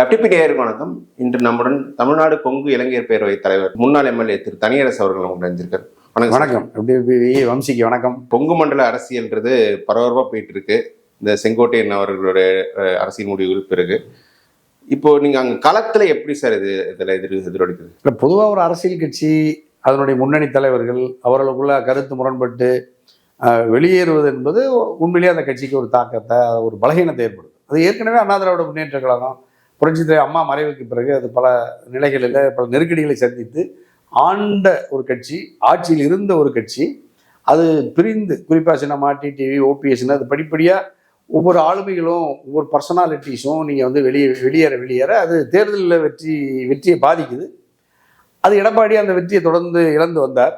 FTP நேயருக்கு வணக்கம். இன்று நம்முடன் தமிழ்நாடு கொங்கு இளைஞர் பேரவை தலைவர் முன்னாள் எம்எல்ஏ திரு தனியரசு அவர்கள் நமக்கு நினைஞ்சிருக்காரு வணக்கம். வணக்கம். எப்படி வம்சிக்கு வணக்கம். கொங்கு மண்டல அரசியல்ன்றது பரபரப்பா போயிட்டு இருக்கு இந்த செங்கோட்டையன் அவர்களுடைய அரசியல் முடிவுகள் பிறகு. இப்போ நீங்க அங்க களத்துல எப்படி சார் இது இதுல எதிர் எதிரொலிக்குது? இல்லை பொதுவாக ஒரு அரசியல் கட்சி அதனுடைய முன்னணி தலைவர்கள் அவர்களுக்குள்ள கருத்து முரண்பட்டு வெளியேறுவது என்பது உண்மையிலேயே அந்த கட்சிக்கு ஒரு தாக்கத்தை ஒரு பலகீனத்தை ஏற்படுது அது ஏற்கனவே அண்ணா திராவிட முன்னேற்ற கழகம் புரட்சித்துறை அம்மா மறைவுக்கு பிறகு அது பல நிலைகளில் பல நெருக்கடிகளை சந்தித்து ஆண்ட ஒரு கட்சி ஆட்சியில் இருந்த ஒரு கட்சி அது பிரிந்து குறிப்பாக சின்னமா டிடிவி ஓபிஎஸ்னு அது படிப்படியாக ஒவ்வொரு ஆளுமைகளும் ஒவ்வொரு பர்சனாலிட்டிஸும் நீங்கள் வந்து வெளியே வெளியேற வெளியேற அது தேர்தலில் வெற்றி வெற்றியை பாதிக்குது. அது எடப்பாடி அந்த வெற்றியை தொடர்ந்து இழந்து வந்தார்.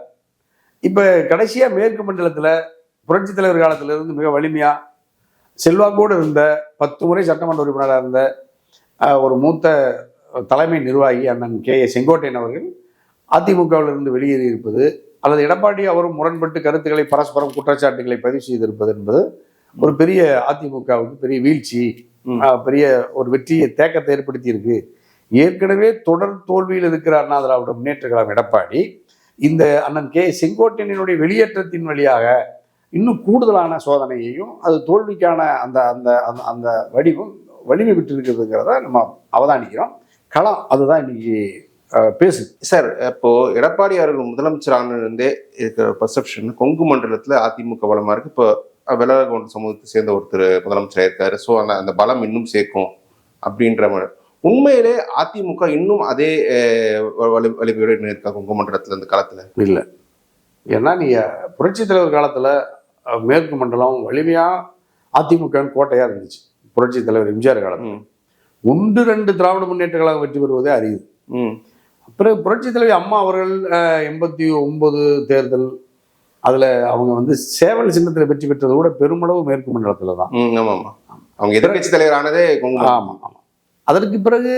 இப்போ கடைசியாக மேற்கு மண்டலத்தில் புரட்சித் தலைவர் காலத்திலிருந்து மிக வலிமையாக செல்வாக்கோடு இருந்த பத்து முறை சட்டமன்ற உறுப்பினராக இருந்த ஒரு மூத்த தலைமை நிர்வாகி அண்ணன் கே. ஏ. செங்கோட்டையன் அவர்கள் அதிமுகவிலிருந்து வெளியேறி இருப்பது அல்லது எடப்பாடி அவரும் முரண்பட்டு கருத்துக்களை பரஸ்பரம் குற்றச்சாட்டுகளை பதிவு செய்திருப்பது என்பது ஒரு பெரிய அதிமுகவுக்கு பெரிய வீழ்ச்சி பெரிய ஒரு வெற்றியை தேக்கத்தை ஏற்படுத்தி இருக்கு ஏற்கனவே தொடர் தோல்வியில் இருக்கிற அண்ணா திராவிட முன்னேற்ற கழகம் எடப்பாடி. இந்த அண்ணன் கே. செங்கோட்டையனுடைய வெளியேற்றத்தின் வழியாக இன்னும் கூடுதலான சோதனையையும் அது தோல்விக்கான அந்த அந்த அந்த- அந்த வடிவம் வலிமை விட்டு இருக்கிறதுங்கிறத நம்ம அவதானிக்கிறோம். களம் அதுதான் இன்னைக்கு பேசுது சார் இப்போ எடப்பாடி அவர்கள் முதலமைச்சரான இருந்தே இருக்கிற பர்செப்ஷன் கொங்கு மண்டலத்துல அதிமுக பலமா இருக்கு. இப்போ விலகொண்ட சமூகத்தை சேர்ந்த ஒருத்தர் முதலமைச்சராக இருக்காரு ஸோ அந்த அந்த பலம் இன்னும் சேர்க்கும் அப்படின்ற மாதிரி. உண்மையிலே அதிமுக இன்னும் அதே வலி வலிமையோட இன்னும் இருக்கா கொங்கு மண்டலத்துல இந்த களத்துல இல்லை. ஏன்னா நீங்கள் புரட்சித் தலைவர் காலத்தில் மேற்கு மண்டலம் வலிமையாக அதிமுக கோட்டையாக இருந்துச்சு. புரட்சித் தலைவர் எம்ஜிஆர் காலத்தில். ஒன்று ரெண்டு திராவிட முன்னேற்ற கழகம் வெற்றி பெறுவதே அரியுது ம். பிறகு புரட்சித் தலைவி அம்மா அவர்கள் எண்பத்தி ஒன்பது தேர்தல் அதில் அவங்க வந்து சேவல் சின்னத்தில் வெற்றி பெற்றது கூட பெருமளவு மேற்கு மண்டலத்தில் தான். அவங்க எதிர்கட்சி தலைவர் ஆனதே கொங்கு. மண்டலம். ஆமாம் ஆமாம் அதற்கு பிறகு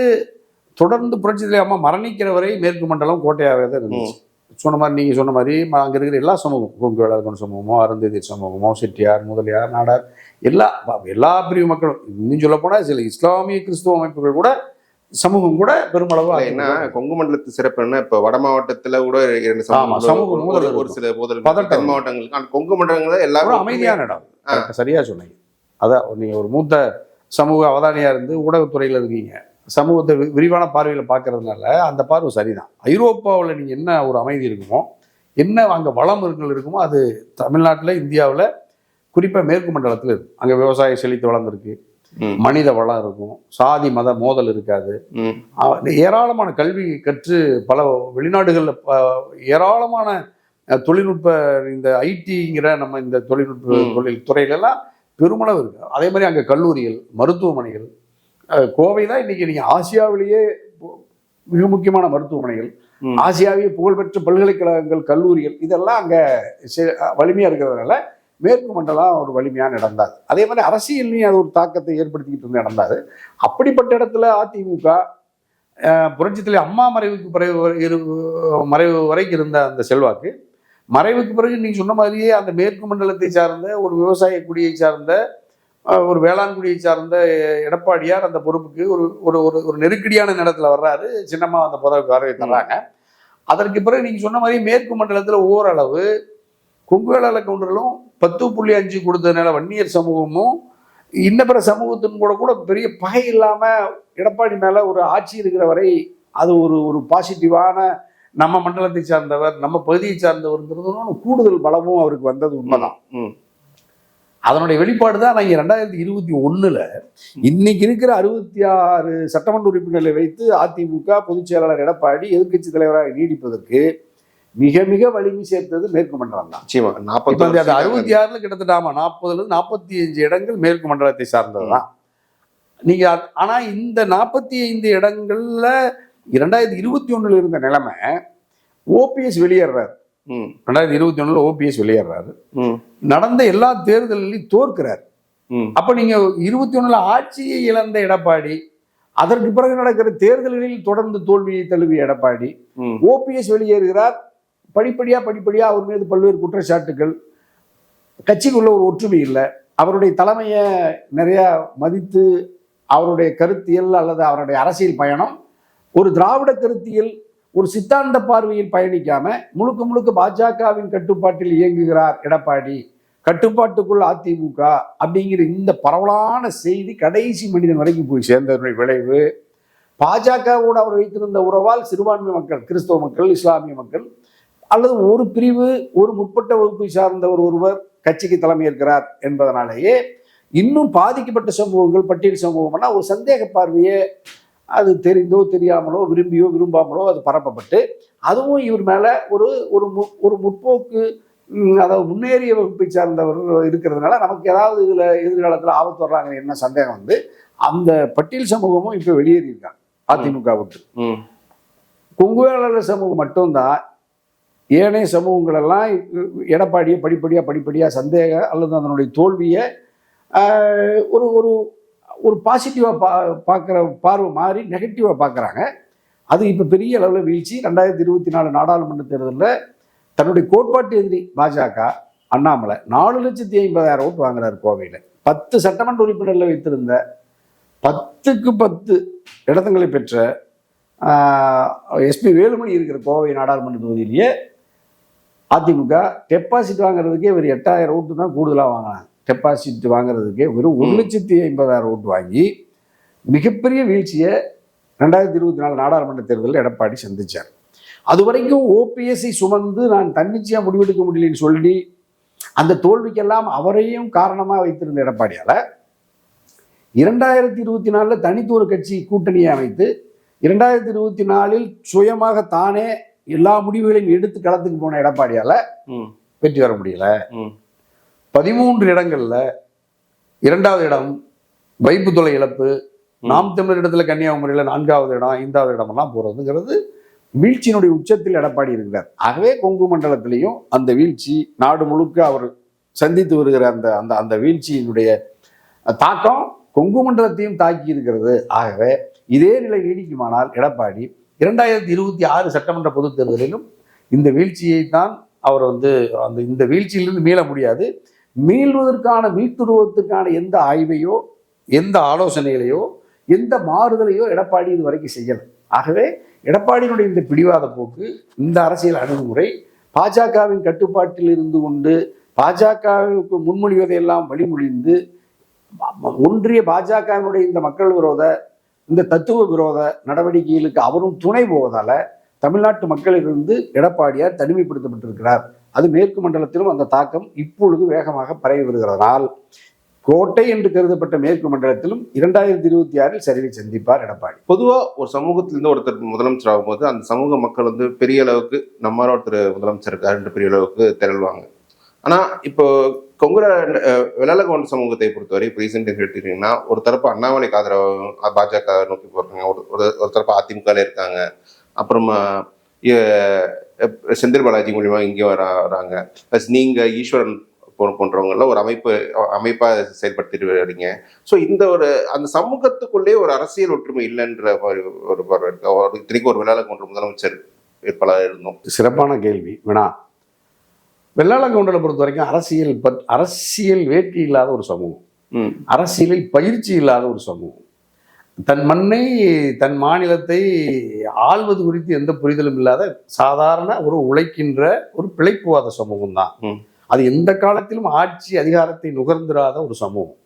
தொடர்ந்து புரட்சித் தலைவி அம்மா மரணிக்கிற வரை மேற்கு மண்டலம் கோட்டையாகவே தான் இருந்துச்சு. சொன்ன மாதிரி நீங்கள் சொன்ன மாதிரி அங்க இருக்கிற எல்லா சமூகம் கொங்கு வேளாண் சமூகமோ அருந்ததி சமூகமோ செட்டியார் முதலியார் நாடார் எல்லா எல்லா பிரிவு மக்களும் இன்னும் சொல்ல போனால் சில இஸ்லாமிய கிறிஸ்துவ அமைப்புகள் கூட சமூகம் கூட பெருமளவு ஏன்னா கொங்கு மண்டலத்து சிறப்பு என்ன? இப்ப வட மாவட்டத்துல கூட இரண்டு சமூகம் சமூக ஒரு-. சில பதட்டம். தென் மாவட்டங்களுக்கு. ஆனா கொங்கு மண்டலங்கள்ல ஒரு எல்லாரும் அமைதியான இடம். சரியா சொன்னீங்க. அதான் நீங்க ஒரு மூத்த சமூக அவதானியா இருந்து ஊடகத்துறையில இருக்கீங்க. சமூகத்தை விரிவான பார்வையில பார்க்கறதுனால அந்த பார்வை சரிதான். ஐரோப்பாவில் நீங்க என்ன ஒரு அமைதி இருக்குமோ என்ன அங்க வளமுறுகள் இருக்குமோ அது தமிழ்நாட்டில் இந்தியாவில் குறிப்பா மேற்கு மண்டலத்தில் இருக்கும் அங்க விவசாயம் செழித்து வளர்ந்துருக்கு. மனித வளம் இருக்கும். சாதி மத மோதல் இருக்காது. ஏராளமான கல்வி கற்று பல வெளிநாடுகளில் ஏராளமான தொழில்நுட்ப இந்த ஐடிங்கிற நம்ம இந்த தொழில்நுட்ப. தொழில் துறையிலெல்லாம் பெருமளவு இருக்கு. அதே மாதிரி அங்கே கல்லூரிகள் மருத்துவமனைகள் கோவை தான் இன்னைக்கு நீங்கள் ஆசியாவிலேயே மிக முக்கியமான மருத்துவமனைகள். ஆசியாவிய புகழ்பெற்ற பல்கலைக்கழகங்கள் கல்லூரிகள் இதெல்லாம் அங்கே வலிமையாக இருக்கிறதுனால மேற்கு மண்டலம் ஒரு வலிமையான இடம் தான் அதே மாதிரி அரசியல்லையும் அது ஒரு தாக்கத்தை ஏற்படுத்திக்கிட்டு இருந்த இடம் தான். அப்படிப்பட்ட இடத்துல அதிமுக அஹ், புரட்சித் தலைவர் அம்மா மறைவுக்கு பிறகு மறைவு வரைக்கும் இருந்த அந்த செல்வாக்கு மறைவுக்கு பிறகு நீங்க சொன்ன மாதிரியே அந்த மேற்கு மண்டலத்தை சார்ந்த ஒரு விவசாய குடியை சார்ந்த ஒரு வேளாண் குடியை சார்ந்த எடப்பாடியார் அந்த பொறுப்புக்கு ஒரு ஒரு ஒரு ஒரு நெருக்கடியான நேரத்துல வர்றாரு. சின்னம்மா அந்த பதவிக்கு வரவே தர்றாங்க. அதற்கு பிறகு நீங்க சொன்ன மாதிரி மேற்கு மண்டலத்துல ஓரளவு கொங்கு வேளாள கவுண்டர்களும் பத்து புள்ளி அஞ்சு கொடுத்ததுனால வன்னியர் சமூகமும் இன்ன பிற சமூகத்தின் கூட கூட பெரிய பகை இல்லாம எடப்பாடி மேல ஒரு ஆட்சி இருக்கிற வரை அது ஒரு ஒரு பாசிட்டிவான நம்ம மண்டலத்தை சார்ந்தவர் நம்ம பகுதியை சார்ந்தவர்ங்கிறது கூடுதல் பலமும் அவருக்கு வந்தது உண்மைதான். அதனுடைய வெளிப்பாடு தான் நாங்கள் ரெண்டாயிரத்தி இருபத்தி ஒண்ணுல இன்னைக்கு இருக்கிற அறுபத்தி ஆறு சட்டமன்ற உறுப்பினர்களை வைத்து அதிமுக பொதுச் செயலாளர் எடப்பாடி எதிர்க்கட்சி தலைவராக நீடிப்பதற்கு மிக மிக வலிமை சேர்த்தது மேற்கு மண்டலம் தான். நிச்சயமா. நாற்பத்தி அந்த அறுபத்தி ஆறுல கிட்டத்தட்ட ஆமா நாற்பதுல இருந்து நாற்பத்தி அஞ்சு இடங்கள் மேற்கு மண்டலத்தை சார்ந்தது தான். நீங்க அ- ஆனா இந்த நாற்பத்தி ஐந்து இடங்கள்ல இரண்டாயிரத்தி இருபத்தி ஒண்ணுல இருந்த நிலைமை ஓபிஎஸ் வெளியேறாரு. ரெண்டாயிரத்தி இருபத்தி ஒண்ணுல ஓபிஎஸ் வெளியேறாரு. நடந்த எல்லா தேர்தலிலும் தோற்கிறார். அப்ப நீங்க இருபத்தி ஒண்ணுல ஆட்சியை இழந்த எடப்பாடி அதற்கு பிறகு நடக்கிற தேர்தல்களில் தொடர்ந்து தோல்வியை தழுவிய எடப்பாடி ஓபிஎஸ் வெளியேறுகிறார். படிப்படியா படிப்படியா அவர் மீது பல்வேறு குற்றச்சாட்டுகள். கட்சிக்குள்ள ஒரு ஒற்றுமை இல்லை. அவருடைய தலைமையை நிறைய மதித்து அவருடைய கருத்தியல் அல்லது அவருடைய அரசியல் பயணம் ஒரு திராவிட கருத்தியல் ஒரு சித்தாந்த பார்வையில் பயணிக்காம முழுக்க முழுக்க பாஜகவின் கட்டுப்பாட்டில் இயங்குகிறார் எடப்பாடி. கட்டுப்பாட்டுக்குள் அதிமுக அப்படிங்கிற இந்த பரவலான செய்தி கடைசி மனிதன் வரைக்கும் போய் சேர்ந்ததனுடைய விளைவு. பாஜகவோடு அவர் வைத்திருந்த உறவால் சிறுபான்மை மக்கள் கிறிஸ்தவ மக்கள் இஸ்லாமிய மக்கள் அல்லது ஒரு பிரிவு ஒரு முற்பட்ட வகுப்பை சார்ந்த ஒரு ஒருவர் கட்சிக்கு தலைமையேற்கிறார் என்பதனாலேயே இன்னும் பாதிக்கப்பட்ட சமூகங்கள் பட்டியல் சமூகம்னா ஒரு சந்தேக பார்வையே அது தெரிந்தோ தெரியாமலோ விரும்பியோ விரும்பாமலோ அது பரப்பப்பட்டு அதுவும் இவர் மேல ஒரு ஒரு மு- ஒரு முற்போக்கு அதாவது முன்னேறிய வகுப்பை சார்ந்தவர் இருக்கிறதுனால நமக்கு ஏதாவது இதுல எதிர்காலத்துல ஆபத்து வர்றாங்க என்ன சந்தேகம் வந்து அந்த பட்டியல் சமூகமும் இப்ப வெளியேறியிருக்காங்க அதிமுக விட்டு ம். கொங்குவேளர் சமூகம் மட்டும்தான் ஏனைய சமூகங்கள் எல்லாம் எடப்பாடியை படிப்படியாக படிப்படியாக சந்தேக அல்லது அதனுடைய தோல்வியை ஒரு ஒரு ஒரு பாசிட்டிவாக பா பார்க்குற பார்வை மாறி நெகட்டிவாக பார்க்குறாங்க. அது இப்போ பெரிய அளவில் வீழ்ச்சி. ரெண்டாயிரத்தி இருபத்தி நாலு நாடாளுமன்ற தேர்தலில் தன்னுடைய கோட்பாட்டு எதிரி பாஜக அண்ணாமலை நாலு லட்சத்தி ஐம்பதாயிரம் ஓட்டு வாங்குறாரு கோவையில். பத்து சட்டமன்ற உறுப்பினர்களை வைத்திருந்த பத்துக்கு பத்து இடத்துங்களை பெற்ற எஸ்பி வேலுமணி இருக்கிற கோவை நாடாளுமன்ற தொகுதியிலேயே அதிமுக டெபாசிட் வாங்குறதுக்கே ஒரு எட்டாயிரம் ஓட்டு தான் கூடுதலாக வாங்கினாங்க. டெபாசிட் வாங்குறதுக்கே வெறும் ஒரு ம். லட்சத்தி ஐம்பதாயிரம் ஓட்டு வாங்கி மிகப்பெரிய வீழ்ச்சியை ரெண்டாயிரத்தி இருபத்தி நாலு நாடாளுமன்ற தேர்தலில் எடப்பாடி சந்திச்சார். அது வரைக்கும் ஓபிஎஸ்ஐ சுமந்து நான் தன்னிச்சையாக முடிவெடுக்க முடியலன்னு சொல்லி அந்த தோல்விக்கெல்லாம் அவரையும் காரணமாக வைத்திருந்த எடப்பாடியால் இரண்டாயிரத்தி இருபத்தி நாலில் தனித்து ஒரு கட்சி கூட்டணியை அமைத்து இரண்டாயிரத்தி இருபத்தி நாலில் சுயமாக தானே எல்லா முடிவுகளையும் எடுத்து களத்துக்கு போன எடப்பாடியால் வெற்றி வர முடியல. பதிமூன்று இடங்கள்ல இரண்டாவது இடம் வைப்பு தொலை இழப்பு. நாம் தமிழர் இடத்துல கன்னியாகுமரியில் நான்காவது இடம் ஐந்தாவது இடமெல்லாம் போறதுங்கிறது வீழ்ச்சியினுடைய உச்சத்தில் எடப்பாடி இருக்கிறார். ஆகவே கொங்கு மண்டலத்திலையும் அந்த வீழ்ச்சி நாடு முழுக்க அவர் சந்தித்து வருகிற அந்த அந்த அந்த வீழ்ச்சியினுடைய தாக்கம் கொங்கு மண்டலத்தையும் தாக்கி இருக்கிறது. ஆகவே இதே நிலை நீடிக்குமானால் எடப்பாடி இரண்டாயிரத்தி இருபத்தி ஆறு சட்டமன்ற பொதுத் தேர்தலிலும் இந்த வீழ்ச்சியை தான் அவர் வந்து அந்த இந்த வீழ்ச்சியிலிருந்து மீள முடியாது. மீள்வதற்கான மீட்டுருவதற்கான எந்த ஆய்வையோ எந்த ஆலோசனைகளையோ எந்த மாறுதலையோ எடப்பாடி இது வரைக்கும் செய்யலை. ஆகவே எடப்பாடியினுடைய இந்த பிடிவாத போக்கு இந்த அரசியல் அணுகுமுறை பாஜகவின் கட்டுப்பாட்டில் இருந்து கொண்டு பாஜகவுக்கு முன்மொழிவதையெல்லாம் வழிமொழிந்து ஒன்றிய பாஜகவினுடைய இந்த மக்கள் விரோத இந்த தத்துவ விரோத நடவடிக்கைகளுக்கு அவரும் துணை போவதால தமிழ்நாட்டு மக்களிலிருந்து எடப்பாடியார் தனிமைப்படுத்தப்பட்டிருக்கிறார். அது மேற்கு மண்டலத்திலும் அந்த தாக்கம் இப்பொழுது வேகமாக பரவி வருகிறதனால் கோட்டை என்று கருதப்பட்ட மேற்கு மண்டலத்திலும் இரண்டாயிரத்தி இருபத்தி ஆறில் சரிவை சந்திப்பார் எடப்பாடி. பொதுவா ஒரு சமூகத்திலிருந்து ஒருத்தர் முதலமைச்சர் ஆகும்போது அந்த சமூக மக்கள் வந்து பெரிய அளவுக்கு நம்மளால ஒருத்தர் முதலமைச்சர் இருக்காருன்ற பெரிய அளவுக்கு திரள்வாங்க. ஆனா இப்போ கொங்குர விலலகோண்ட சமூகத்தை பொறுத்தவரை இப்போ ரீசெண்டாக எடுத்துக்கிட்டீங்கன்னா ஒரு தரப்பு அண்ணாமலைக்கு ஆதரவு பாஜக நோக்கி போறாங்க. ஒரு ஒரு- தரப்பு அதிமுக இருக்காங்க. அப்புறமா செந்தில் பாலாஜி மூலியமா இங்கே வர வராங்க. ப்ளஸ் நீங்க ஈஸ்வரன் போ- போன்றவங்க எல்லாம் ஒரு அமைப்பு அமைப்பா செயல்படுத்திட்டு வரீங்க ஸோ இந்த ஒரு அந்த சமூகத்துக்குள்ளே ஒரு அரசியல் ஒற்றுமை இல்லைன்ற ஒரு ஒரு பார்வை இருக்கு. ஒரு இத்தனைக்கும் ஒரு கொண்டு முதலமைச்சர் வேட்பாளர் இருந்தோம். சிறப்பான கேள்வி. வினா வெள்ளாளங்கவுண்டனை பொறுத்த வரைக்கும் அரசியல் பற் அரசியல் வேட்கை இல்லாத ஒரு சமூகம். ம். அரசியலில் பயிற்சி இல்லாத ஒரு சமூகம். தன் மண்ணை தன் மாநிலத்தை ஆள்வது குறித்து எந்த புரிதலும் இல்லாத சாதாரண ஒரு உழைக்கின்ற ஒரு பிழைப்புவாத சமூகம் தான். அது எந்த காலத்திலும் ஆட்சி அதிகாரத்தை நுகர்ந்திராத ஒரு சமூகம்.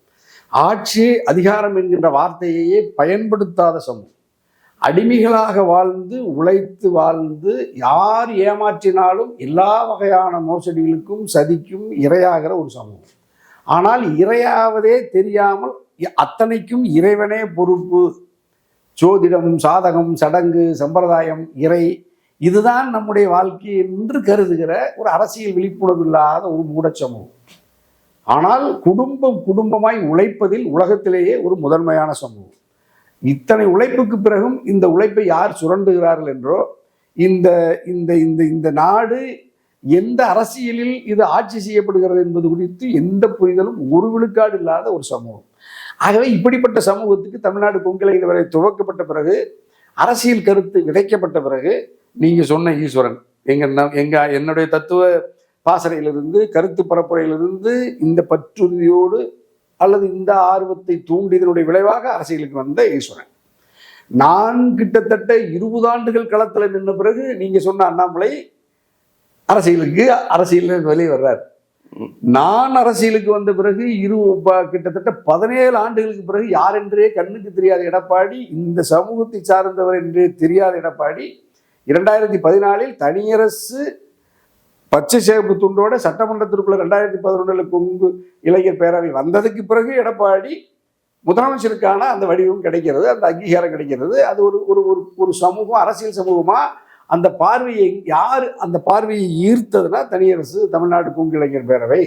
ஆட்சி அதிகாரம் என்கின்ற வார்த்தையையே பயன்படுத்தாத சமூகம். அடிமைகளாக வாழ்ந்து உழைத்து வாழ்ந்து யார் ஏமாற்றினாலும் எல்லா வகையான மோசடிகளுக்கும் சதிக்கும் இரையாகிற ஒரு சமூகம். ஆனால் இரையாவதே தெரியாமல் அத்தனைக்கும் இறைவனே பொறுப்பு. ஜோதிடம் சாதகம் சடங்கு சம்பிரதாயம் இறை. இதுதான் நம்முடைய வாழ்க்கை என்று கருதுகிற ஒரு அரசியல் விழிப்புணர்வு இல்லாத ஒரு மூடச்சமூகம். ஆனால் குடும்பம் குடும்பமாய் உழைப்பதில் உலகத்திலேயே ஒரு முதன்மையான சமூகம். இத்தனை உழைப்புக்கு பிறகும் இந்த உழைப்பை யார் சுரண்டுகிறார்கள் என்றோ இந்த இந்த இந்த இந்த நாடு எந்த அரசியலில் இது ஆட்சி செய்யப்படுகிறது என்பது குறித்து எந்த புரிதலும் ஒரு விழுக்காடு இல்லாத ஒரு சமூகம். ஆகவே இப்படிப்பட்ட சமூகத்துக்கு தமிழ்நாடு பொங்கலை வரை துவக்கப்பட்ட பிறகு அரசியல் கருத்து விதைக்கப்பட்ட பிறகு நீங்க சொன்ன ஈஸ்வரன் எங்க எங்கள் எங்க என்னுடைய தத்துவ பாசறையிலிருந்து கருத்து பரப்புரையிலிருந்து இந்த பற்றுறுதியோடு அல்லது இந்த ஆர்வத்தை தூண்டியதனுடைய விளைவாக அரசியலுக்கு வந்த ஈஸ்வரன். நான் கிட்டத்தட்ட இருபது ஆண்டுகள் களத்தில் நின்ற பிறகு நீங்க சொன்ன அண்ணாமலை அரசியலுக்கு அரசியல் வெளியே வர்றார். நான் அரசியலுக்கு வந்த பிறகு இரு கிட்டத்தட்ட பதினேழு ஆண்டுகளுக்கு பிறகு யார் என்றே கண்ணுக்கு தெரியாத எடப்பாடி இந்த சமூகத்தை சார்ந்தவர் என்றே தெரியாத எடப்பாடி இரண்டாயிரத்தி பதினாலில் தனியரசு பச்சை சேவப்பு துண்டோட சட்டமன்றத்திற்குள்ள ரெண்டாயிரத்தி பதினொன்றில் கொங்கு இளைஞர் பேரவை வந்ததுக்கு பிறகு எடப்பாடி முதலமைச்சருக்கான அந்த வடிவம் கிடைக்கிறது அந்த அங்கீகாரம் கிடைக்கிறது. அது ஒரு ஒரு ஒரு ஒரு சமூகம் அரசியல் சமூகமாக அந்த பார்வையை யார் அந்த பார்வையை ஈர்த்ததுன்னா தனியரசு தமிழ்நாடு கொங்கு இளைஞர் பேரவை.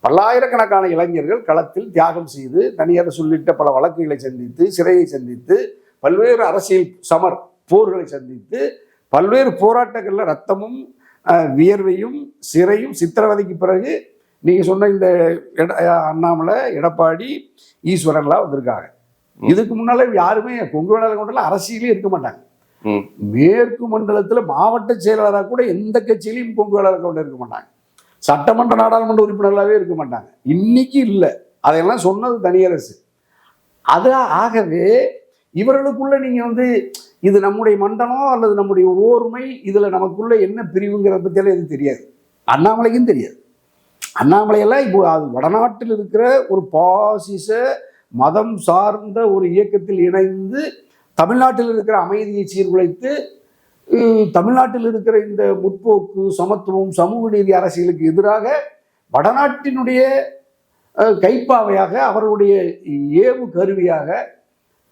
பல்லாயிரக்கணக்கான இளைஞர்கள் களத்தில் தியாகம் செய்து தனியரசு உள்ளிட்ட பல வழக்குகளை சந்தித்து சிறையை சந்தித்து பல்வேறு அரசியல் சமர் போர்களை சந்தித்து பல்வேறு போராட்டங்களில் ரத்தமும் வியர்வையும் சிறையும் சித்திரவதைக்கு பிறகு நீங்க சொன்ன இந்த எட- அண்ணாமலை எடப்பாடி ஈஸ்வரன்லாம் வந்திருக்காங்க. இதுக்கு முன்னால யாருமே கொங்கு வேளாளர் கொண்டல அரசியலே இருக்க மாட்டாங்க. மேற்கு மண்டலத்தில் மாவட்ட செயலாளராக கூட எந்த கட்சியிலையும் கொங்கு வேளாளர் கொண்டு இருக்க மாட்டாங்க. சட்டமன்ற நாடாளுமன்ற உறுப்பினர்களாகவே இருக்க மாட்டாங்க. இன்னைக்கு இல்லை. அதையெல்லாம் சொன்னது தனியரசு. அது ஆகவே இவர்களுக்குள்ள நீங்கள் வந்து இது நம்முடைய மண்டலம் அல்லது நம்முடைய ஓர்மை இதில் நமக்குள்ள என்ன பிரிவுங்கிற பற்றியெல்லாம் எதுவும் தெரியாது. அண்ணாமலைக்கும் தெரியாது. அண்ணாமலையெல்லாம் இப்போ அது வடநாட்டில் இருக்கிற ஒரு பாசிச மதம் சார்ந்த ஒரு இயக்கத்தில் இணைந்து தமிழ்நாட்டில் இருக்கிற அமைதியை சீர்குலைத்து தமிழ்நாட்டில் இருக்கிற இந்த முற்போக்கு சமத்துவம் சமூக நீதி அரசியலுக்கு எதிராக வடநாட்டினுடைய கைப்பாவையாக அவர்களுடைய ஏவு கருவியாக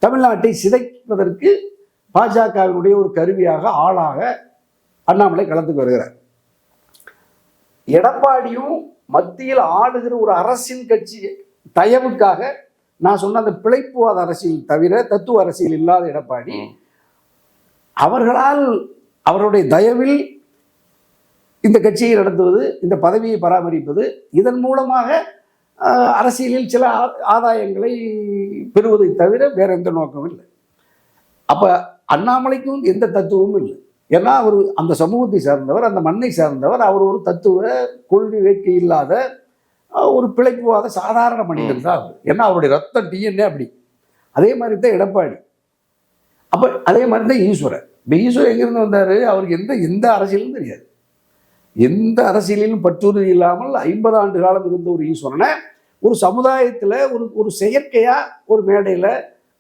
தமிழ்நாட்டை சிதைப்பதற்கு பாஜகவினுடைய ஒரு கருவியாக ஆளாக அண்ணாமலை கலந்து வருகிறார் எடப்பாடியும் மத்தியில் ஆளுகிற ஒரு அரசின் கட்சி தயவுக்காக நான் சொன்ன அந்த பிழைப்புவாத அரசியல் தவிர தத்துவ அரசியல் இல்லாத எடப்பாடி. அவர்களால் அவருடைய தயவில் இந்த கட்சியை நடத்துவது இந்த பதவியை பராமரிப்பது இதன் மூலமாக அரசியலில் சில ஆதாயங்களை பெறுவதை தவிர வேற எந்த நோக்கமும் இல்லை அப்ப அண்ணாமலைக்கும் எந்த தத்துவமும் இல்லை ஏன்னா அவர் அந்த சமூகத்தை சார்ந்தவர் அந்த மண்ணை சார்ந்தவர் அவர் ஒரு தத்துவ கொள்கை வேட்கை இல்லாத ஒரு பிழைப்புவாத சாதாரண மனிதன் தான் அவர் ஏன்னா அவருடைய ரத்தம் டிஎன்ஏ அப்படி. அதே மாதிரி தான் எடப்பாடி. அப்ப அதே மாதிரி தான் ஈஸ்வரன். இந்த ஈஸ்வரன் எங்கிருந்து வந்தாரு? அவருக்கு எந்த எந்த அரசியலும் தெரியாது. எந்த அரசியலிலும் பற்றுறுதி இல்லாமல் ஐம்பது ஆண்டு காலம் இருந்த ஒரு ஈஸ்வரனை ஒரு சமுதாயத்துல ஒரு ஒரு செயற்கையா ஒரு மேடையில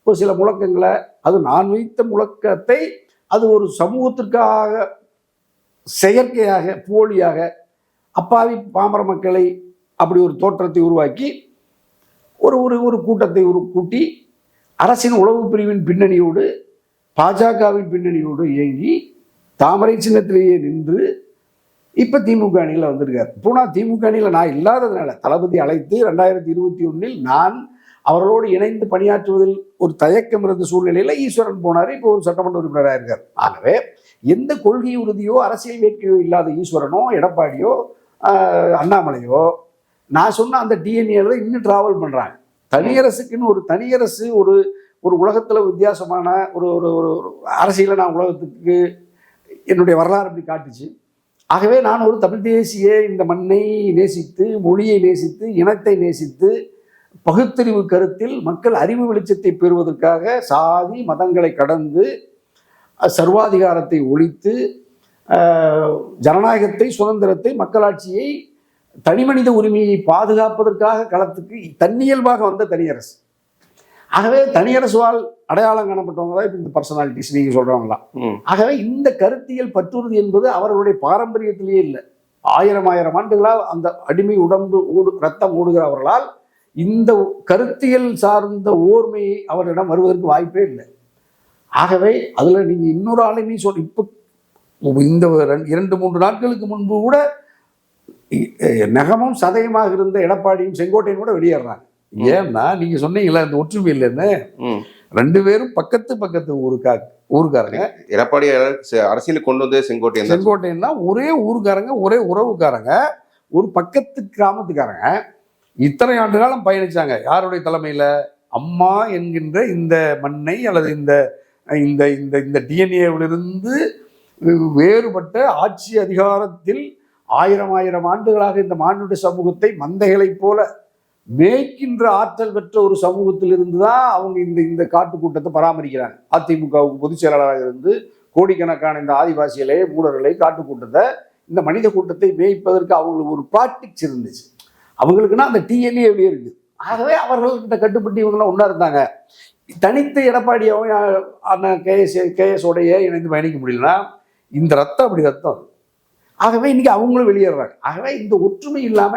ஒரு சில முழக்கங்களை அது நான் வைத்த முழக்கத்தை அது ஒரு சமூகத்திற்காக செயற்கையாக போலியாக அப்பாவி பாமர மக்களை அப்படி ஒரு தோற்றத்தை உருவாக்கி ஒரு ஒரு ஒரு கூட்டத்தை ஒரு கூட்டி அரசின் உளவு பிரிவின் பின்னணியோடு பாஜகவின் பின்னணியோடு இயங்கி தாமரை சின்னத்திலேயே நின்று இப்போ திமுக அணியில் வந்திருக்கார். பூனா திமுக அணியில் நான் இல்லாததுனால தளபதி அழைத்து ரெண்டாயிரத்தி இருபத்தி ஒன்றில் நான் அவர்களோடு இணைந்து பணியாற்றுவதில் ஒரு தயக்கம் இருந்த சூழ்நிலையில் ஈஸ்வரன் போனார். இப்போ ஒரு சட்டமன்ற உறுப்பினராக இருக்கார். ஆகவே எந்த கொள்கை உறுதியோ அரசியல் வேட்கையோ இல்லாத ஈஸ்வரனோ எடப்பாடியோ அண்ணாமலையோ நான் சொன்ன அந்த டிஎன்ஏல இன்னும் டிராவல் பண்ணுறாங்க தனியரசுக்குன்னு ஒரு தனியரசு ஒரு ஒரு உலகத்தில் வித்தியாசமான ஒரு ஒரு ஒரு ஒரு அரசியலை நான் உலகத்துக்கு என்னுடைய வரலாறு அப்படி காட்டுச்சு. ஆகவே நான் ஒரு தமிழ் தேசிய இந்த மண்ணை நேசித்து மொழியை நேசித்து இனத்தை நேசித்து பகுத்தறிவு கருத்தில் மக்கள் அறிவு வெளிச்சத்தை பெறுவதற்காக சாதி மதங்களை கடந்து சர்வாதிகாரத்தை ஒழித்து ஜனநாயகத்தை சுதந்திரத்தை மக்களாட்சியை தனிமனித உரிமையை பாதுகாப்பதற்காக களத்துக்கு தன்னியல்பாக வந்த தனியரசு. ஆகவே தனியரசுவால் அடையாளம் காணப்பட்டவங்க தான் இப்போ இந்த பர்சனாலிட்டிஸ் நீங்கள் சொல்கிறவங்களாம். ஆகவே இந்த கருத்தியல் பற்றுறுதி என்பது அவர்களுடைய பாரம்பரியத்திலேயே இல்லை. ஆயிரம் ஆயிரம் ஆண்டுகளாக அந்த அடிமை உடம்பு ஊடு ரத்தம் ஓடுகிறவர்களால் இந்த கருத்தியல் சார்ந்த ஓர்மையை அவரிடம் வருவதற்கு வாய்ப்பே இல்லை. ஆகவே அதில் நீங்கள் இன்னொரு ஆளை நீ சொல் இப்போ இந்த ரெண்டு- இரண்டு மூன்று நாட்களுக்கு முன்பு கூட நகமும் சதயமாக இருந்த எடப்பாடியும் செங்கோட்டையும் கூட வெளியேறாங்க. ஏன்னா நீங்க சொன்னீங்களா இந்த ஒற்றுமை இல்லைன்னு. ரெண்டு பேரும் பக்கத்து பக்கத்து ஊருக்கா ஊருக்காரங்க. எடப்பாடி அரசு- அரசியலுக்கு கொண்டு வந்தே செங்கோட்டையன் தான். செங்கோட்டைன்னா ஒரே ஊருக்காரங்க ஒரே உறவுக்காரங்க ஒரு பக்கத்து கிராமத்துக்காரங்க. இத்தனை ஆண்டு காலம் பயணிச்சாங்க. யாருடைய தலைமையில? அம்மா என்கின்ற இந்த மண்ணை அல்லது இந்த இந்த இந்த இந்த டிஎன்ஏவிலிருந்து வேறுபட்ட ஆட்சி அதிகாரத்தில் ஆயிரம் ஆயிரம் ஆண்டுகளாக இந்த மானுட சமூகத்தை மந்தைகளைப் போல மேய்க்கின்ற ஆற்றல் பெற்ற ஒரு சமூகத்தில் இருந்து தான் அவங்க இந்த இந்த காட்டு கூட்டத்தை பராமரிக்கிறாங்க. அதிமுகவுக்கு பொதுச் செயலாளராக இருந்து கோடிக்கணக்கான இந்த ஆதிவாசிகளை மூடர்களே காட்டு கூட்டத்தை இந்த மனித கூட்டத்தை மேய்ப்பதற்கு அவங்களுக்கு ஒரு ப்ராக்டிக்ஸ் இருந்துச்சு. அவங்களுக்குன்னா அந்த டிஎன்ஏ எப்படி இருக்கு ஆகவே அவர்கள்கிட்ட கட்டுப்பட்டு இவங்களாம் ஒன்றா இருந்தாங்க. தனித்த எடப்பாடியாவும் அந்த அண்ணன் கேஎஸ் கேஎஸோடைய இணைந்து பயணிக்க முடியலன்னா இந்த ரத்தம் அப்படி ரத்தம். ஆகவே இன்னைக்கு அவங்களும் வெளியேறாங்க. ஆகவே இந்த ஒற்றுமை இல்லாம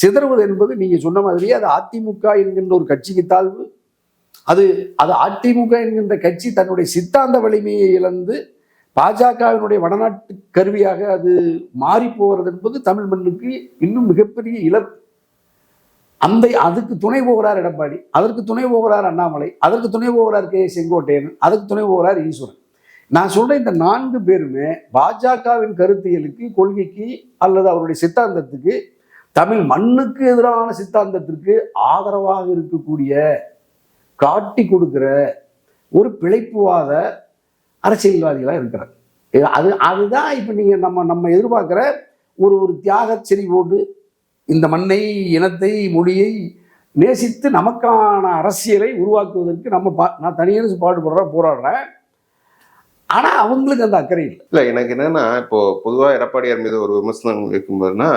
சிதறுவது என்பது நீங்க சொன்ன மாதிரியே அது அதிமுக என்கின்ற ஒரு கட்சிக்கு தாழ்வு. அது அது அதிமுக என்கின்ற கட்சி தன்னுடைய சித்தாந்த வலிமையை இழந்து பாஜகவினுடைய வடநாட்டு கருவியாக அது மாறி போகிறது என்பது தமிழ் மண்ணுக்கு இன்னும் மிகப்பெரிய இழப்பு. அந்த அதுக்கு துணை போகிறார் எடப்பாடி. அதற்கு துணை போகிறார் அண்ணாமலை. அதற்கு துணை போகிறார் கே செங்கோட்டையன். அதுக்கு துணை போகிறார் ஈஸ்வரன். நான் சொல்ற இந்த நான்கு பேருமே பாஜகவின் கருத்தியலுக்கு கொள்கைக்கு அல்லது அவருடைய சித்தாந்தத்துக்கு தமிழ் மண்ணுக்கு எதிரான சித்தாந்தத்திற்கு ஆதரவாக இருக்கக்கூடிய காட்டி கொடுக்கிற ஒரு பிழைப்புவாத அரசியல்வாதிகளாக இருக்கிறார். அது அதுதான் இப்போ நீங்கள் நம்ம நம்ம எதிர்பார்க்குற ஒரு ஒரு தியாக செறிவோடு இந்த மண்ணை இனத்தை மொழியை நேசித்து நமக்கான அரசியலை உருவாக்குவதற்கு நம்ம பா நான் தனியரசு பாடுபடுறேன் போராடுறேன். ஆனால் அவங்களுக்கு அந்த அக்கறை இல்லை. இல்ல எனக்கு என்னன்னா இப்போ பொதுவா எடப்பாடியார் மீது ஒரு விமர்சனம் இருக்கும்போதுன்னா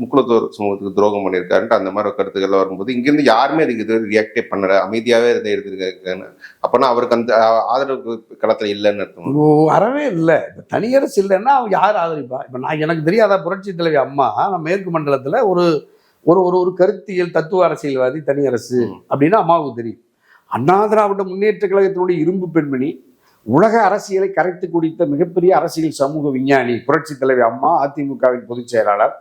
முக்குளத்தோர் சமூகத்துக்கு துரோகம் பண்ணியிருக்காருன்ட்டு அந்த மாதிரி கருத்துக்கள் வரும்போது இங்கிருந்து யாருமே அதுக்கு இது ரியாக்டே பண்ணல. அமைதியாவே இதை எடுத்துருக்காங்க அப்பனா அவருக்கு அந்த ஆதரவு களத்துல இல்லைன்னு அர்த்தம்? அறவே இல்லை. இப்போ தனியரசு இல்லைன்னா அவங்க யார் ஆதரிப்பா? இப்போ நான் எனக்கு தெரியாத புரட்சி தலைவி அம்மா நான் மேற்கு மண்டலத்தில் ஒரு ஒரு ஒரு ஒரு கருத்தியல் தத்துவ அரசியல்வாதி தனியரசு. அப்படின்னு அம்மாவுக்கு தெரியும். அண்ணா திராவிட முன்னேற்ற கழகத்தினுடைய இரும்பு பெண்மணி உலக அரசியலை கரைத்து குடித்த மிகப்பெரிய அரசியல் சமூக விஞ்ஞானி புரட்சி தலைவி அம்மா அதிமுகவின் பொதுச் செயலாளர்.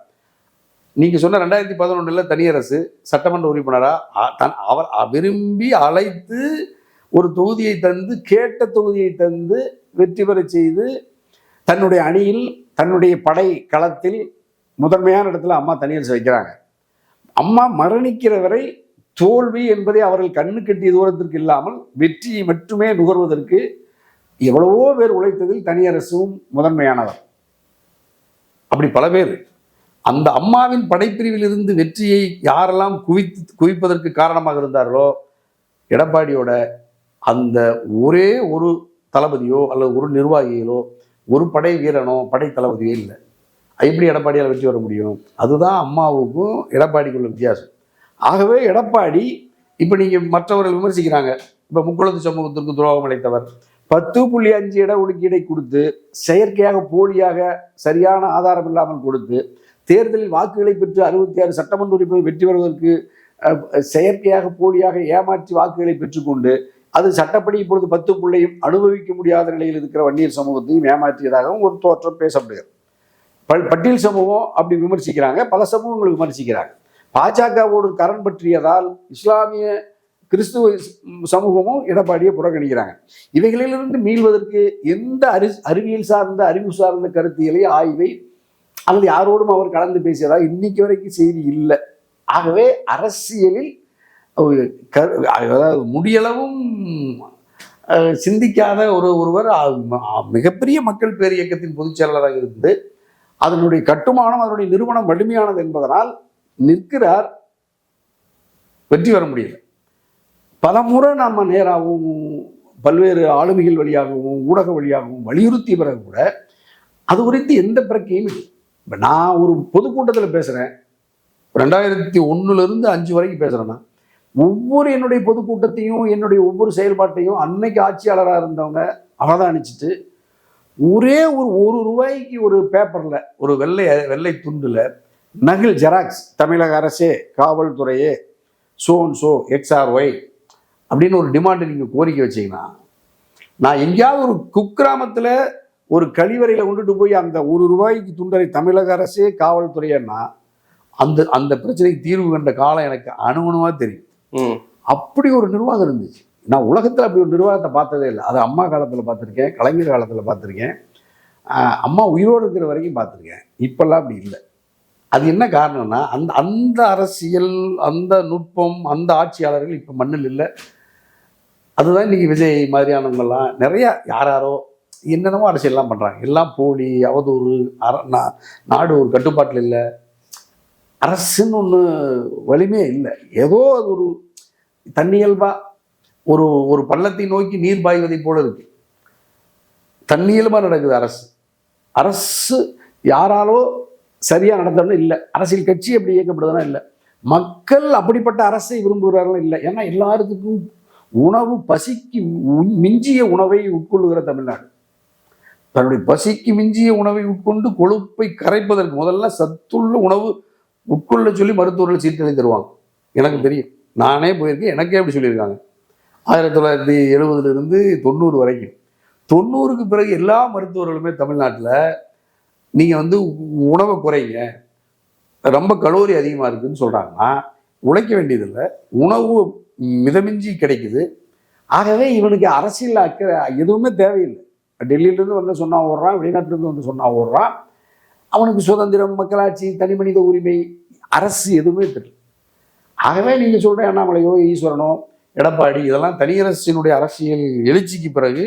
நீங்க சொன்ன ரெண்டாயிரத்தி பதினொன்றில் தனியரசு சட்டமன்ற உறுப்பினரா தன் அவர் விரும்பி அழைத்து ஒரு தொகுதியை தந்து கேட்ட தொகுதியை தந்து வெற்றி பெற செய்து தன்னுடைய அணியில் தன்னுடைய படை களத்தில் முதன்மையான இடத்துல அம்மா தனியரசு வைக்கிறாங்க. அம்மா மரணிக்கிற வரை தோல்வி என்பதை அவர்கள் கண்ணு கட்டிய தூரத்திற்கு இல்லாமல் வெற்றியை மட்டுமே நுகர்வதற்கு எவ்வளவோ பேர் உழைத்ததில் தனியரசும் முதன்மையானவர். அப்படி பல பேர். அந்த அம்மாவின் படைப்பிரிவில் இருந்து வெற்றியை யாரெல்லாம் குவித்து குவிப்பதற்கு காரணமாக இருந்தார்களோ எடப்பாடியோட அந்த ஒரே ஒரு தளபதியோ அல்லது ஒரு நிர்வாகிகளோ ஒரு படை வீரனோ படை தளபதியோ இல்லை. எப்படி எடப்பாடியால் வெற்றி வர முடியும்? அதுதான் அம்மாவுக்கும் எடப்பாடிக்குள்ள வித்தியாசம். ஆகவே எடப்பாடி இப்போ நீங்கள் மற்றவர்கள் விமர்சிக்கிறாங்க. இப்போ முக்குளத்து சமூகத்திற்கு துரோகம் அளித்தவர் பத்து புள்ளி அஞ்சு இட ஒதுக்கீடை கொடுத்து செயற்கையாக போலியாக சரியான ஆதாரம் இல்லாமல் கொடுத்து தேர்தலில் வாக்குகளை பெற்று அறுபத்தி ஆறு சட்டமன்ற உறுப்பினர் வெற்றி பெறுவதற்கு செயற்கையாக போலியாக ஏமாற்றி வாக்குகளை பெற்றுக்கொண்டு அது சட்டப்படி இப்பொழுது பத்து புள்ளையும் அனுபவிக்க முடியாத நிலையில் இருக்கிற வன்னியர் சமூகத்தையும் ஏமாற்றியதாகவும் ஒரு தோற்றம் பேசப்படுகிறது. பல் பட்டியல் சமூகம் அப்படி விமர்சிக்கிறாங்க பல சமூகங்கள் விமர்சிக்கிறாங்க. பாஜகவோடு கரண் பற்றியதால் இஸ்லாமிய கிறிஸ்துவ சமூகமும் எடப்பாடியை புறக்கணிக்கிறாங்க. இவைகளிலிருந்து மீள்வதற்கு எந்த அறி அறிவியல் சார்ந்த அறிவு சார்ந்த கருத்தியலை ஆய்வை அல்லது யாரோடும் அவர் கலந்து பேசியதா? இன்னைக்கு வரைக்கும் செய்தி இல்லை. ஆகவே அரசியலில் கரு அதாவது முடியளவும் சிந்திக்காத ஒரு ஒருவர் ம- மிகப்பெரிய மக்கள் பேர் இயக்கத்தின் பொதுச் செயலாளராக இருந்து அதனுடைய கட்டுமானம் அதனுடைய நிறுவனம் வலிமையானது என்பதனால் நிற்கிறார் வெற்றி பெற முடியல. பல முறை நம்ம நேராகவும் பல்வேறு ஆளுமைகள் வழியாகவும் ஊடக வழியாகவும் வலியுறுத்திய பிறகு கூட அது குறித்து எந்த பிரச்சனையும் இல்லை. இப்போ நான் ஒரு பொதுக்கூட்டத்தில் பேசுகிறேன் ரெண்டாயிரத்தி ஒன்றுலேருந்து அஞ்சு வரைக்கும் பேசுகிறேன்னா ஒவ்வொரு என்னுடைய பொதுக்கூட்டத்தையும் என்னுடைய ஒவ்வொரு செயல்பாட்டையும் அன்னைக்கு ஆட்சியாளராக இருந்தவங்க அவதானிச்சுட்டு ஒரே ஒரு ஒரு ரூபாய்க்கு ஒரு பேப்பரில் ஒரு வெள்ளை வெள்ளை துண்டில் நகில் ஜெராக்ஸ் தமிழக அரசே காவல்துறையே சோன் சோ எக்ஸ்ஆர்ஒய் அப்படின்னு ஒரு டிமாண்டு நீங்கள் கோரிக்கை வச்சீங்கன்னா நான் எங்கேயாவது ஒரு குக்கிராமத்தில் ஒரு கழிவறையில் கொண்டுட்டு போய் அந்த ஒரு ரூபாய்க்கு துண்டரை தமிழக அரசே காவல்துறையன்னா அந்த அந்த பிரச்சனைக்கு தீர்வு கண்ட காலம் எனக்கு அணுகுணமாக தெரியும். அப்படி ஒரு நிர்வாகம் இருந்துச்சு. நான் உலகத்தில் அப்படி ஒரு நிர்வாகத்தை பார்த்ததே இல்லை. அது அம்மா காலத்தில் பார்த்துருக்கேன் கலைஞர் காலத்தில் பார்த்துருக்கேன். அம்மா உயிரோடு இருக்கிற வரைக்கும் பார்த்துருக்கேன். இப்போல்லாம் அப்படி இல்லை. அது என்ன காரணம்னா அந்த அந்த அரசியல் அந்த நுட்பம் அந்த ஆட்சியாளர்கள் இப்போ மண்ணில் இல்லை. அதுதான் இன்னைக்கு விஜய் மாதிரியானவங்கெல்லாம் நிறையா யார் யாரோ என்னென்னமோ அரசியல்லாம் பண்ணுறாங்க எல்லாம் போலி அவதூறு அர நா- நாடு ஒரு கட்டுப்பாட்டில் இல்லை. அரசுன்னு ஒன்று வலிமையே இல்லை. ஏதோ அது ஒரு தன்னியல்பாக ஒரு ஒரு பள்ளத்தை நோக்கி நீர் பாய்வதை போல இருக்கு. தன்னியல்பாக நடக்குது அரசு. அரசு யாராலோ சரியாக நடத்தணும் இல்லை. அரசியல் கட்சி அப்படி இயக்கப்படுதுன்னா இல்லை. மக்கள் அப்படிப்பட்ட அரசை விரும்புகிறார்கள் இல்லை. ஏன்னா எல்லாத்துக்கும் உணவு பசிக்கு மிஞ்சிய உணவை உட்கொள்ளுகிற தமிழ்நாடு. தன்னுடைய பசிக்கு மிஞ்சிய உணவை உட்கொண்டு கொழுப்பை கரைப்பதற்கு முதல்ல சத்துள்ள உணவு உட்கொள்ள சொல்லி மருத்துவர்கள் சீட்டளி தருவாங்க எனக்கு தெரியும். நானே போயிருக்கேன். எனக்கே அப்படி சொல்லியிருக்காங்க. ஆயிரத்தி தொள்ளாயிரத்தி எழுபதுலேருந்து தொண்ணூறு வரைக்கும். தொண்ணூறுக்கு பிறகு எல்லா மருத்துவர்களுமே தமிழ்நாட்டில் நீங்கள் வந்து உணவை குறைங்க. ரொம்ப கலோரி அதிகமாக இருக்குதுன்னு சொல்கிறாங்கன்னா உழைக்க வேண்டியதில்லை. உணவு மிதமிஞ்சி கிடைக்குது. ஆகவே இவனுக்கு அரசியல் அக்கறை எதுவுமே தேவையில்லை. டெல்லியிலேருந்து வந்து சொன்னா ஓடுறான் வெளிநாட்டிலேருந்து வந்து சொன்னா ஓடுறான். அவனுக்கு சுதந்திரம் மக்களாட்சி தனி மனித உரிமை அரசு எதுவுமே தெரியல. ஆகவே நீங்கள் சொல்கிற அண்ணாமலையோ ஈஸ்வரனோ எடப்பாடி இதெல்லாம் தனியரசினுடைய அரசியல் எழுச்சிக்கு பிறகு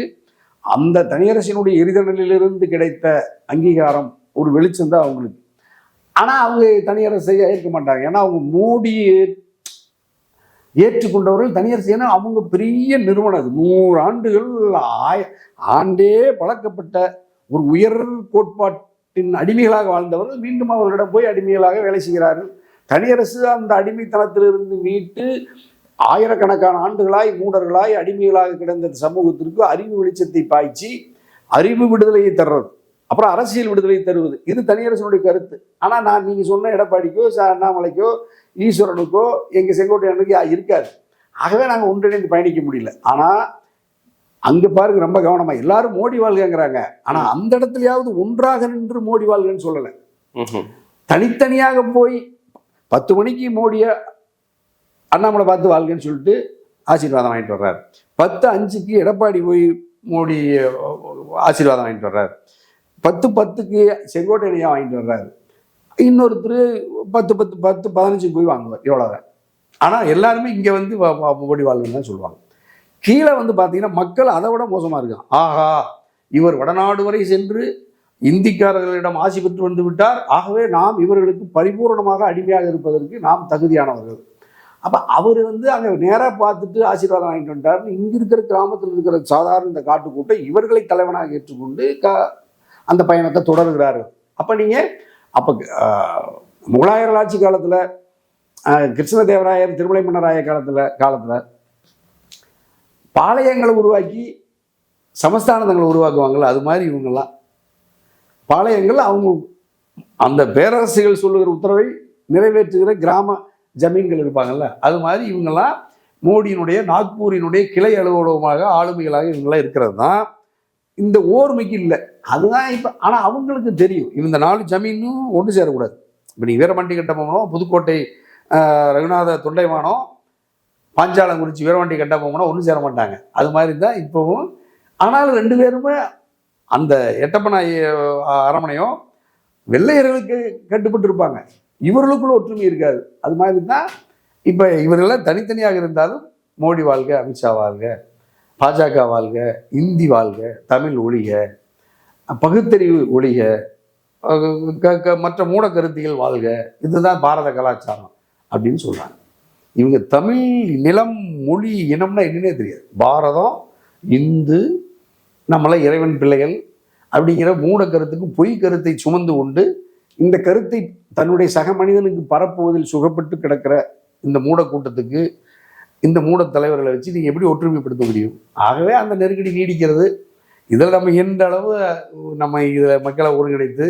அந்த தனியரசினுடைய எரிதலிலிருந்து கிடைத்த அங்கீகாரம் ஒரு வெளிச்சம் தான் அவங்களுக்கு. ஆனால் அவங்க தனியரசையாக ஏற்க மாட்டாங்க. ஏன்னா அவங்க மோடி ஏற்றுக்கொண்டவர்கள் தனியரசு. ஏன்னா அவங்க பெரிய நிறுவனம் அது. நூறு ஆண்டுகள் ஆய ஆண்டே பழக்கப்பட்ட ஒரு உயர் கோட்பாட்டின் அடிமைகளாக வாழ்ந்தவர்கள் மீண்டும் அவர்களிடம் போய் அடிமைகளாக வேலை செய்கிறார்கள். தனியரசு அந்த அடிமைத்தனத்திலிருந்து மீட்டு ஆயிரக்கணக்கான ஆண்டுகளாய் மூடர்களாய் அடிமைகளாக கிடந்த சமூகத்திற்கு அறிவு வெளிச்சத்தை பாய்ச்சி அறிவு விடுதலையை தர்றது. அப்புறம் அரசியல் விடுதலை தருவது. இது தனியரசனுடைய கருத்து. ஆனால் நான் நீங்கள் சொன்ன எடப்பாடிக்கோ அண்ணாமலைக்கோ ஈஸ்வரனுக்கோ எங்கள் செங்கோட்டையனுக்கு இருக்காது. ஆகவே நாங்கள் ஒன்றிணைந்து பயணிக்க முடியல. ஆனால் அங்கே பாருங்க ரொம்ப கவனமாக எல்லாரும் மோடி வாழ்கங்கிறாங்க. ஆனால் அந்த இடத்துலயாவது ஒன்றாக நின்று மோடி வாழ்கன்னு சொல்லலை. தனித்தனியாக போய் பத்து மணிக்கு மோடியை அண்ணாமலை பார்த்து வாழ்கன்னு சொல்லிட்டு ஆசீர்வாதம் வாங்கிட்டு வர்றாரு. பத்து அஞ்சுக்கு எடப்பாடி போய் மோடி ஆசீர்வாதம் வாங்கிட்டு வர்றாரு. பத்து பத்துக்கு செங்கோட்டையனையா வாங்கிட்டு வர்றாரு. இன்னொருத்தர் பத்து பத்து பத்து பதினஞ்சுக்கு போய் வாங்குவார் இவ்வளோதான் ஆனால் எல்லாருமே இங்கே வந்து ஓடி வ- தான் சொல்லுவாங்க. கீழே வந்து பார்த்தீங்கன்னா மக்கள் அதை விட மோசமாக இருக்கான் ஆஹா! இவர் வடநாடு வரை சென்று இந்திக்காரர்களிடம் ஆசி பெற்று வந்து விட்டார். ஆகவே நாம் இவர்களுக்கு பரிபூரணமாக அடிமையாக இருப்பதற்கு நாம் தகுதியானவர்கள். அப்போ அவர் வந்து அங்கே நேராக பார்த்துட்டு ஆசீர்வாதம் வாங்கிட்டு வந்துட்டார்னு இங்கே இருக்கிற கிராமத்தில் இருக்கிற சாதாரண இந்த காட்டுக்கூட்டம் இவர்களை தலைவனாக ஏற்றுக்கொண்டு க அந்த பயணத்தை தொடர்கிறாரு. அப்போ நீங்கள் அப்போ முகலாயர் ஆட்சி காலத்தில் கிருஷ்ணதேவராயர் திருமலை மன்னராய காலத்தில் காலத்தில் பாளையங்களை உருவாக்கி சமஸ்தானங்களை உருவாக்குவாங்கள்ல அது மாதிரி இவங்கெல்லாம். பாளையங்கள் அவங்க அந்த பேரரசுகள் சொல்லுகிற உத்தரவை நிறைவேற்றுகிற கிராம ஜமீன்கள் இருப்பாங்கல்ல அது மாதிரி இவங்கெல்லாம் மோடியினுடைய நாக்பூரினுடைய கிளை அலுவலகமாக ஆளுமைகளாக இவங்கெல்லாம் இருக்கிறது தான். இந்த ஓர்மைக்கு இல்லை. அதுதான் இப்போ ஆனால் அவங்களுக்கு தெரியும். இந்த நாலு ஜமீனும் ஒன்று சேரக்கூடாது. இப்போ நீ வீரமண்டி கட்டபொம்மனோ புதுக்கோட்டை ரகுநாத தொண்டைமானோ பாஞ்சாலங்குறிச்சி வீரமண்டி கட்டபொம்மனோ ஒன்றும் சேர மாட்டாங்க. அது மாதிரி தான் இப்போவும். ஆனாலும் ரெண்டு பேருமே அந்த எட்டப்பனாய் அரமனையும் வெள்ளையர்களுக்கு கட்டுப்பட்டு இருப்பாங்க இவர்களுக்குள்ள ஒற்றுமை இருக்காது. அது மாதிரி தான் இப்போ இவர்களெல்லாம் தனித்தனியாக இருந்தாலும் மோடி வாழ்க அமித்ஷா வாழ்க. பாஜக வாழ்க இந்தி வாழ்க தமிழ் ஒழிக பகுத்தறிவு ஒழிக க- க- மற்ற மூட கருத்திகள் வாழ்க இதுதான் பாரத கலாச்சாரம் அப்படின்னு சொல்கிறாங்க இவங்க தமிழ் நிலம் மொழி இனம்னா என்னன்னே தெரியாது. பாரதம் இந்து நம்மளாம் இறைவன் பிள்ளைகள் அப்படிங்கிற மூட கருத்துக்கு பொய் கருத்தை சுமந்து கொண்டு இந்த கருத்தை தன்னுடைய சக மனிதனுக்கு பரப்புவதில் சுகப்பட்டு கிடக்கிற இந்த மூட கூட்டத்துக்கு இந்த மூட தலைவர்களை வச்சு நீங்கள் எப்படி ஒற்றுமைப்படுத்த முடியும்? ஆகவே அந்த நெருக்கடி நீடிக்கிறது. இதில் நம்ம எந்த அளவு நம்ம இதில் மக்களை ஒருங்கிணைத்து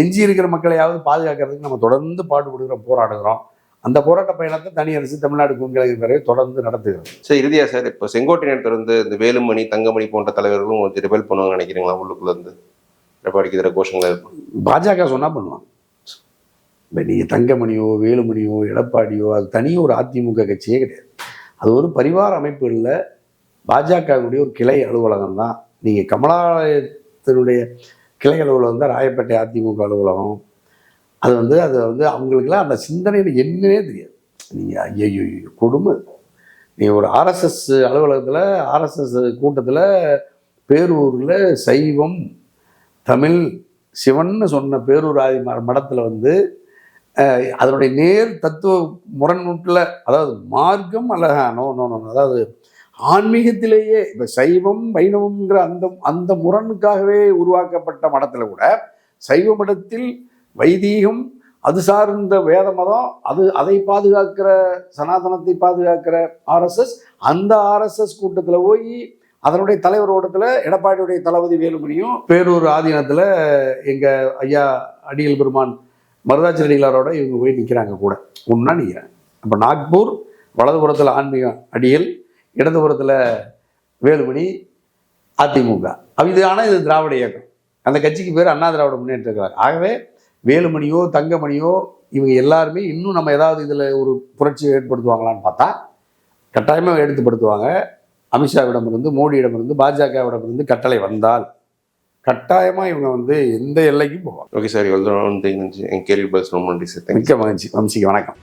எஞ்சி இருக்கிற மக்களையாவது பாதுகாக்கிறதுக்கு நம்ம தொடர்ந்து பாடுபடுகிறோம் போராடுகிறோம். அந்த போராட்ட பயணத்தை தனி அரசு தமிழ்நாடு குங்கிழகு பிறகு தொடர்ந்து நடத்துகிறது. சார் இறுதியா சார் இப்போ செங்கோட்டையன் இருந்து இந்த வேலுமணி தங்கமணி போன்ற தலைவர்களும் கொஞ்சம் ரிபெல் பண்ணுவாங்க நினைக்கிறீங்களா உள்ளுக்குள்ள இருந்து? எடப்பாடிக்கு எதிராக கோஷங்களை. பாஜக சொன்னா பண்ணுவாங்க. இப்போ நீங்கள் தங்கமணியோ வேலுமணியோ எடப்பாடியோ அது தனி ஒரு அதிமுக கட்சியே கிடையாது. அது ஒரு பரிவார அமைப்பு இல்லை பாஜகவுடைய ஒரு கிளை அலுவலகம் தான். நீங்கள் கமலாலயத்தினுடைய கிளை அலுவலகம் தான் ராயப்பேட்டை அதிமுக அலுவலகம். அது வந்து அது வந்து அவங்களுக்குலாம் அந்த சிந்தனையில் என்னன்னே தெரியாது. நீங்கள் ஐயோ கொடுமை. நீங்கள் ஒரு ஆர்எஸ்எஸ் அலுவலகத்தில் ஆர்எஸ்எஸ் கூட்டத்தில் பேரூரில் சைவம் தமிழ் சிவன்னு சொன்ன பேரூர் ஆதி மடத்தில் வந்து அதனுடைய நேர் தத்துவ முரண்முட்டில் அதாவது மார்க்கம் அல்ல நோ நோ நோ அதாவது ஆன்மீகத்திலேயே இப்போ சைவம் வைணவம்ங்கிற அந்த அந்த முரணுக்காகவே உருவாக்கப்பட்ட மடத்தில் கூட சைவ மடத்தில் வைதீகம் அது சார்ந்த வேத மதம் அது அதை பாதுகாக்கிற சனாதனத்தை பாதுகாக்கிற ஆர்எஸ்எஸ் அந்த ஆர்எஸ்எஸ் கூட்டத்தில் போய் அதனுடைய தலைவர் ஓட்டத்தில் எடப்பாடியுடைய தளபதி வேலுமணியும் பேரூர் ஆதீனத்தில் எங்கள் ஐயா அடியல் பெருமான் மருதாச்சலடிகளாரோட இவங்க போய் நிற்கிறாங்க கூட. ஒன்றா நிற்கிறாங்க அப்போ நாக்பூர் வலதுபுறத்தில் ஆன்மீகம் அடியல் இடதுபுறத்தில் வேலுமணி அதிமுக. அப்ப இது ஆனால் இது திராவிட இயக்கம்? அந்த கட்சிக்கு பேர் அண்ணா திராவிட முன்னேற்ற கழகம். ஆகவே வேலுமணியோ தங்கமணியோ இவங்க எல்லாருமே இன்னும் நம்ம ஏதாவது இதில் ஒரு புரட்சியை ஏற்படுத்துவாங்களான்னு பார்த்தா கட்டாயமாக எடுத்துப்படுத்துவாங்க. அமித்ஷாவிடமிருந்து மோடியிடமிருந்து பாஜகவிடமிருந்து கட்டளை வந்தால் கட்டாயமாக இவங்க வந்து எந்த எல்லைக்கும் போவாங்க. ஓகே சார் இவ்வளோ என் கேள்வி பதில் ரொம்ப நன்றி சார் மிக்க மகிழ்ச்சி. வம்சிக்கு வணக்கம்.